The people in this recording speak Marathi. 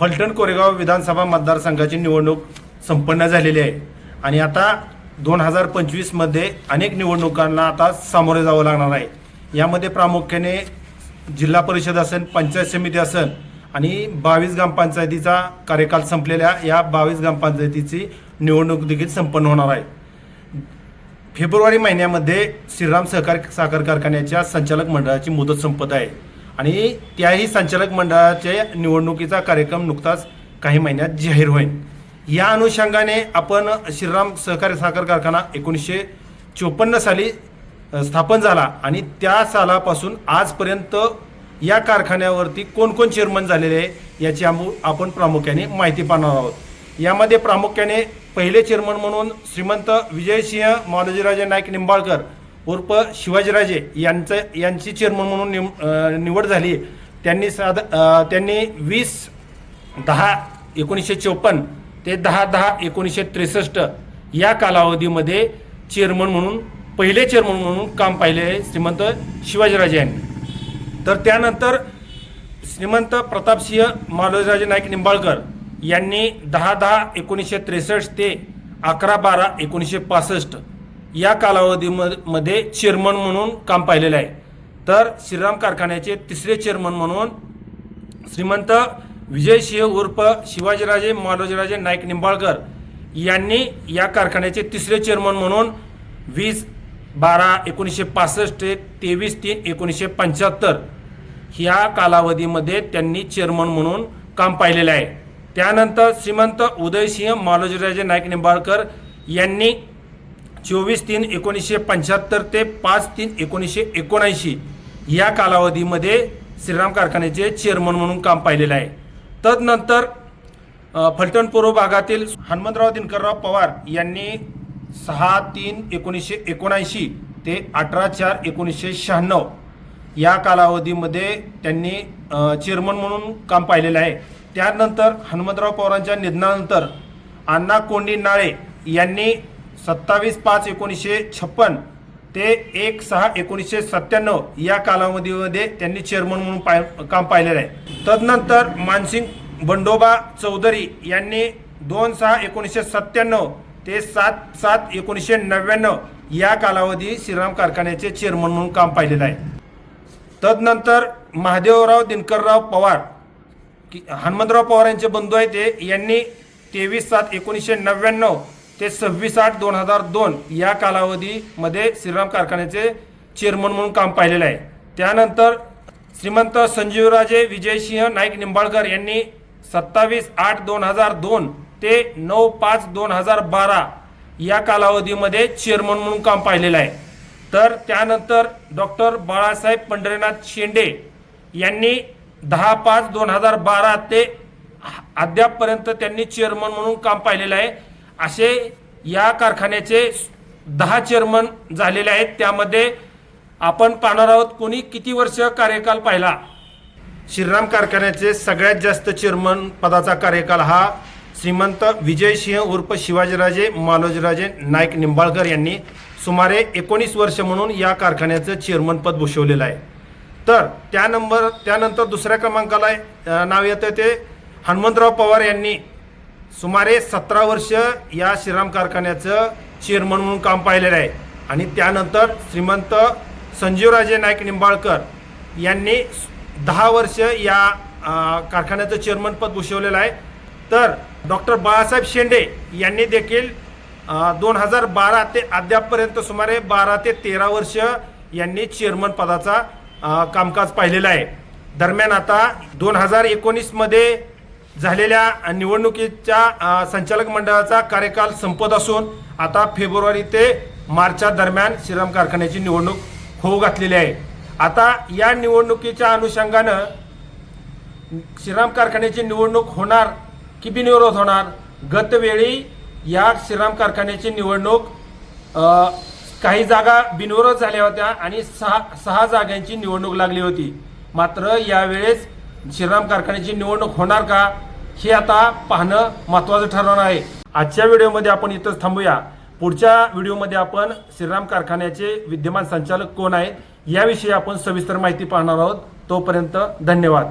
फलटण कोरेगाव विधानसभा मतदारसंघाची निवडणूक संपन्न झालेली आहे. आणि आता दोन हजार पंचवीसमध्ये अनेक निवडणुकांना आता सामोरे जावं लागणार आहे. यामध्ये प्रामुख्याने जिल्हा परिषद असेल पंचायत समिती असेल आणि बावीस ग्रामपंचायतीचा कार्यकाल संपलेल्या या बावीस ग्रामपंचायतीची निवडणूक देखील संपन्न होणार आहे. फेब्रुवारी महिन्यामध्ये श्रीराम सहकार साखर कारखान्याच्या संचालक मंडळाची मुदत संपत आहे. आणि त्याही संचालक मंडळाच्या निवडणुकीचा कार्यक्रम नुकताच काही महिन्यात जाहीर होईल. या अनुषंगाने आपण श्रीराम सहकारी साखर कारखाना एकोणीसशे चोपन्न साली स्थापन झाला आणि त्या सालापासून आजपर्यंत या कारखान्यावरती कोण कोण चेअरमन झालेले आहे याची आपण प्रामुख्याने माहिती पाहणार आहोत. यामध्ये प्रामुख्याने पहिले चेअरमन म्हणून श्रीमंत विजयसिंह मालोजीराजे नाईक निंबाळकर उर्फ शिवाजीराजे यांचं यांची चेअरमन म्हणून निम निवड झाली. त्यांनी साध त्यांनी वीस दहा एकोणीसशे चोपन्न ते दहा दहा एकोणीसशे त्रेसष्ट या कालावधीमध्ये चेअरमन म्हणून पहिले चेअरमन म्हणून काम पाहिले आहे श्रीमंत शिवाजीराजे यांनी. तर त्यानंतर श्रीमंत प्रतापसिंह मालोजीराजे नाईक निंबाळकर यांनी दहा दहा एकोणीसशे त्रेसष्ट ते अकरा बारा एकोणीसशे पासष्ट या कालावधीमध्ये चेअरमन म्हणून काम पाहिलेलं आहे. तर श्रीराम कारखान्याचे तिसरे चेअरमन म्हणून श्रीमंत विजयसिंह उर्फ शिवाजीराजे मालोजीराजे नाईक निंबाळकर यांनी या कारखान्याचे तिसरे चेअरमन म्हणून वीस बारा एकोणीसशे पासष्ट ते तेवीस तीन एकोणीसशे पंच्याहत्तर ह्या कालावधीमध्ये त्यांनी चेअरमन म्हणून काम पाहिलेलं आहे. त्यानंतर श्रीमंत उदयसिंह मालोजीराजे नाईक निंबाळकर यांनी चोवीस तीन एकोणीसशे पंच्याहत्तर ते पाच तीन एकोणीसशे एकोणऐंशी या कालावधीमध्ये श्रीराम कारखान्याचे चेअरमन म्हणून काम पाहिलेलं आहे. तदनंतर फलटण पूर्व भागातील हनुमंतराव दिनकरराव पवार यांनी सहा तीन एकोणीसशे एकोणऐंशी ते अठरा चार एकोणीसशे शहाण्णव या कालावधीमध्ये त्यांनी चेअरमन म्हणून काम पाहिलेलं आहे. त्यानंतर हनुमंतराव पवारांच्या निधनानंतर अण्णा कोंडी नाळे यांनी सत्तावीस पाच एकोणीसशे छप्पन ते एक सहा एकोणीसशे सत्त्याण्णव या कालावधीमध्ये त्यांनी चेअरमन म्हणून पाय काम पाहिलेलं आहे. तदनंतर मानसिंग बंडोबा चौधरी यांनी दोन सहा एकोणीसशे सत्त्याण्णव ते सात सात एकोणीसशे नव्याण्णव या कालावधी श्रीराम कारखान्याचे चेअरमन म्हणून काम पाहिलेलं आहे. तदनंतर महादेवराव दिनकरराव पवार की हनुमंतराव पवार यांचे बंधू आहेत ते यांनी तेवीस सात एकोणीसशे नव्याण्णव ते सव्वीस आठ दोन हजार दोन या कालावधीमध्ये श्रीराम कारखान्याचे चेअरमन म्हणून काम पाहिलेलं आहे. त्यानंतर श्रीमंत संजीवराजे विजयसिंह नाईक निंबाळकर यांनी सत्तावीस आठ दोन हजार दोन ते नऊ पाच दोन हजार बारा या कालावधीमध्ये चेअरमन म्हणून काम पाहिलेलं आहे. तर त्यानंतर डॉक्टर बाळासाहेब पंढरीनाथ शेंडे यांनी दहा पाच दोन हजार बारा ते अद्यापपर्यंत त्यांनी चेअरमन म्हणून काम पाहिलेलं आहे. असे या कारखान्याचे दहा चेअरमन झालेले आहेत. त्यामध्ये आपण पाहणार आहोत कोणी किती वर्ष कार्यकाल पाहिला. श्रीराम कारखान्याचे सगळ्यात जास्त चेअरमन पदाचा कार्यकाल हा श्रीमंत विजयसिंह उर्फ शिवाजीराजे मालोजीराजे नाईक निंबाळकर यांनी सुमारे एकोणीस वर्ष म्हणून या कारखान्याचं चेअरमन पद भूषवलेलं आहे. तर त्या नंबर त्यानंतर दुसऱ्या क्रमांकाला नाव येतं ते हनुमंतराव पवार यांनी सुमारे सतरा वर्ष या श्रीराम कारखान्याचं चेअरमन म्हणून काम पाहिलेलं आहे. आणि त्यानंतर श्रीमंत संजीवराजे नाईक निंबाळकर यांनी दहा वर्ष या कारखान्याचं चेअरमन पद भूषवलेलं आहे. तर डॉक्टर बाळासाहेब शेंडे यांनी देखील दोन हजार बारा ते अद्यापपर्यंत सुमारे बारा ते तेरा वर्ष यांनी चेअरमन पदाचा कामकाज पाहिलेलं आहे. दरम्यान आता दोन हजार एकोणीसमध्ये झालेल्या निवडणुकीच्या संचालक मंडळाचा कार्यकाल संपत असून आता फेब्रुवारी ते मार्चच्या दरम्यान श्रीराम कारखान्याची निवडणूक होऊ घातलेली आहे. आता या निवडणुकीच्या अनुषंगानं श्रीराम कारखान्याची निवडणूक होणार की बिनविरोध होणार? गतवेळी या श्रीराम कारखान्याची निवडणूक काही जागा बिनविरोध झाल्या होत्या आणि सहा सहा जागांची निवडणूक लागली होती. मात्र यावेळेस श्रीराम कारखान्याची निवडणूक होणार का? हे आता पाहणं महत्त्वाचं ठरवणार आहे. आजच्या व्हिडिओमध्ये आपण इथंच थांबूया. पुढच्या व्हिडिओमध्ये आपण श्रीराम कारखान्याचे विद्यमान संचालक कोण आहेत याविषयी आपण सविस्तर माहिती पाहणार आहोत. तोपर्यंत धन्यवाद.